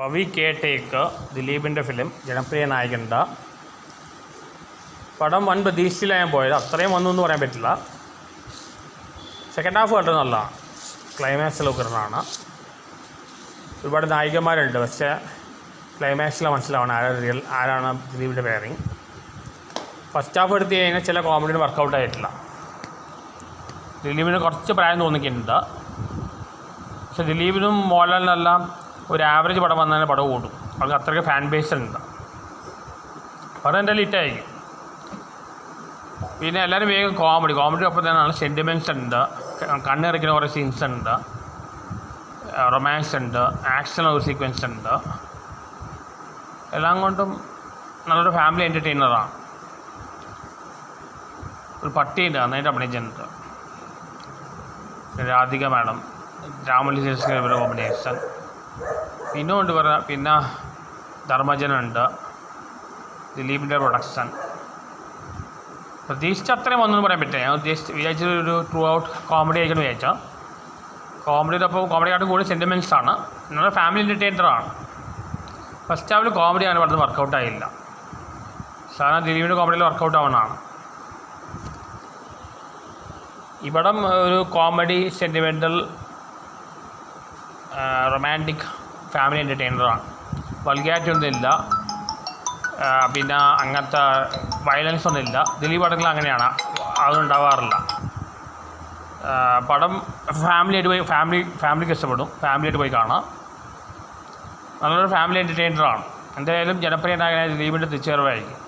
Pavi caretaker ദിലീപിന്റെ film ജനപ്രിയ നായകന്റെ പടം വൻ പ്രതീക്ഷയിലാണ് പോയത്. അത്രയും വന്നു എന്ന് പറയാൻ പറ്റില്ല. സെക്കൻഡ് ഹാഫ് കണ്ടത് നല്ലതാണ് ക്ലൈമാക്സ് ഇടുന്നതാണ് ഒരുപാട് നായികന്മാരുണ്ട് പക്ഷേ ക്ലൈമാക്സിൽ മനസ്സിലാവണം ആരാണ് റിയൽ ആരാണ് ദിലീപിന്റെ പേരിങ് ഫസ്റ്റ് ഹാഫ് എടുത്ത് കഴിഞ്ഞാൽ ചില കോമഡിന് വർക്കൗട്ട് ആയിട്ടില്ല. ദിലീപിന് കുറച്ച് പ്രായം തോന്നിക്കുന്നുണ്ട് പക്ഷെ ദിലീപിനും മോഹൻലാലിനെല്ലാം ഒരു ആവറേജ് പടം വന്നാൽ പടം ഓടും. അവർക്ക് അത്രയ്ക്ക് ഫാൻ ബേസ് ഉണ്ട്. പടം എന്തായാലും ഹിറ്റായിരിക്കും പിന്നെ എല്ലാവരും വേഗം കോമഡി കോമഡി ഒപ്പം തന്നെയാണ് സെന്റിമെന്റ്സ് ഉണ്ട്. കണ്ണിറക്കുന്ന കുറേ സീൻസ് ഉണ്ട്. റൊമാൻസ് ഉണ്ട്. ആക്ഷൻ ഒരു സീക്വൻസ് ഉണ്ട്. എല്ലാം കൊണ്ടും നല്ലൊരു ഫാമിലി എന്റർടൈനറാണ് ഒരു പട്ടിയുണ്ട് നന്നായിട്ട് അഭിനയിച്ചിട്ടുണ്ട്. രാധിക മാഡം രാമലി കോമ്പിനേഷൻ പിന്നെ കൊണ്ട് പറ പിന്നെ ധർമ്മജനുണ്ട്. ദിലീപിന്റെ പ്രൊഡക്ഷൻ പ്രതീക്ഷിച്ച അത്രയും ഒന്നും പറയാൻ പറ്റില്ല. ഞാൻ ഉദ്ദേശിച്ച് വിചാരിച്ചത് ഒരു ത്രൂ ഔട്ട് കോമഡി ആയിരിക്കണം വിചാരിച്ചാൽ കോമഡിയുടെ ഒപ്പം കോമഡിയായിട്ട് കൂടുതൽ സെന്റിമെന്റ്സ് ആണ്. നമ്മുടെ ഫാമിലി എന്റർടൈനറാണ് ഫസ്റ്റ് ഹാഫിൽ കോമഡി ആണ് പറഞ്ഞത് വർക്കൗട്ട് ആയില്ല. സാധാരണ ദിലീപിന്റെ കോമഡിയിൽ വർക്കൗട്ട് ആവുന്നതാണ്. ഇവിടം ഒരു കോമഡി സെന്റിമെന്റൽ റൊമാന്റിക് ഫാമിലി എന്റർടൈനറാണ് ഒന്നുമില്ല ഇല്ല പിന്നെ അങ്ങനത്തെ വയലൻസ് ഒന്നുമില്ല. ദിലീപ് പടങ്ങൾ അങ്ങനെയാണ്. അതുണ്ടാവാറില്ല പടം ഫാമിലിയായിട്ട് പോയി ഫാമിലി ഫാമിലിക്ക് ഇഷ്ടപ്പെടും. ഫാമിലിയായിട്ട് പോയി കാണാം. നല്ലൊരു ഫാമിലി എന്റർടൈനറാണ് എന്തായാലും ജനപ്രിയ നായകനായ ദിലീപിന്റെ തിരിച്ചുവരവായിരിക്കും.